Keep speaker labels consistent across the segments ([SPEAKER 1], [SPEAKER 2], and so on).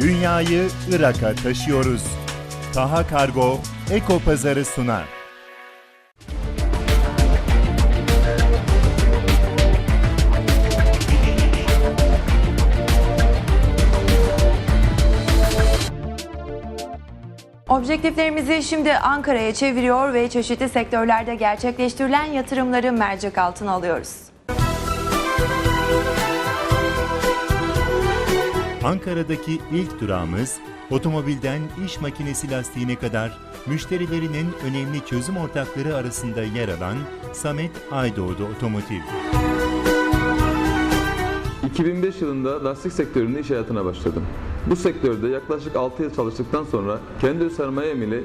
[SPEAKER 1] Dünyayı Irak'a taşıyoruz. Taha Kargo Eko Pazarı sunar.
[SPEAKER 2] Objektiflerimizi şimdi Ankara'ya çeviriyor ve çeşitli sektörlerde gerçekleştirilen yatırımları mercek altına alıyoruz.
[SPEAKER 1] Ankara'daki ilk durağımız otomobilden iş makinesi lastiğine kadar müşterilerinin önemli çözüm ortakları arasında yer alan Samet Aydoğdu Otomotiv.
[SPEAKER 3] 2005 yılında lastik sektöründe iş hayatına başladım. Bu sektörde yaklaşık 6 yıl çalıştıktan sonra kendi öz sermayem ile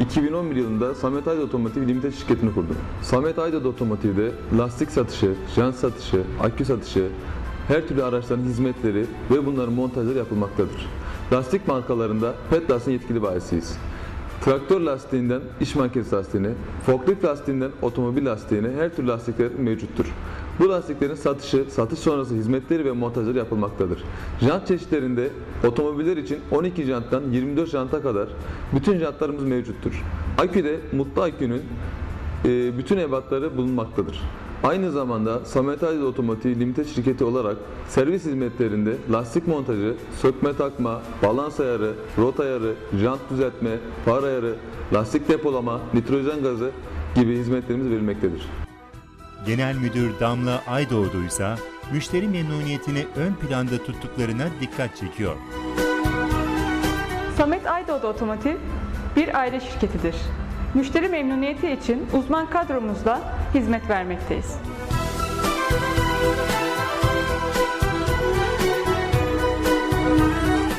[SPEAKER 3] 2011 yılında Samet Aydın Otomotiv Limited şirketini kurdum. Samet Aydın Otomotiv'de lastik satışı, jant satışı, akü satışı, her türlü araçların hizmetleri ve bunların montajları yapılmaktadır. Lastik markalarında PET lastiğin yetkili bayisiyiz. Traktör lastiğinden iş makinesi lastiğine, forklift lastiğinden otomobil lastiğine her türlü lastikler mevcuttur. Bu lastiklerin satışı, satış sonrası hizmetleri ve montajları yapılmaktadır. Jant çeşitlerinde otomobiller için 12 janttan 24 janta kadar bütün jantlarımız mevcuttur. Aküde Mutlu Akü'nün e, bütün ebatları bulunmaktadır. Aynı zamanda Samet Aydın Otomotiv Limited şirketi olarak servis hizmetlerinde lastik montajı, sökme takma, balans ayarı, rot ayarı, jant düzeltme, far ayarı, lastik depolama, nitrojen gazı gibi hizmetlerimiz verilmektedir.
[SPEAKER 1] Genel Müdür Damla Aydoğdu ise müşteri memnuniyetini ön planda tuttuklarına dikkat çekiyor.
[SPEAKER 4] Samet Aydoğdu Otomotiv bir aile şirketidir. Müşteri memnuniyeti için uzman kadromuzla hizmet vermekteyiz.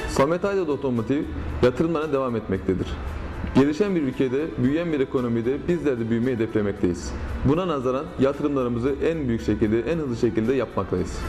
[SPEAKER 3] Samet Aydın Otomotiv yatırımlarına devam etmektedir. Gelişen bir ülkede, büyüyen bir ekonomide bizler de büyümeyi hedeflemekteyiz. Buna nazaran yatırımlarımızı en büyük şekilde, en hızlı şekilde yapmaktayız.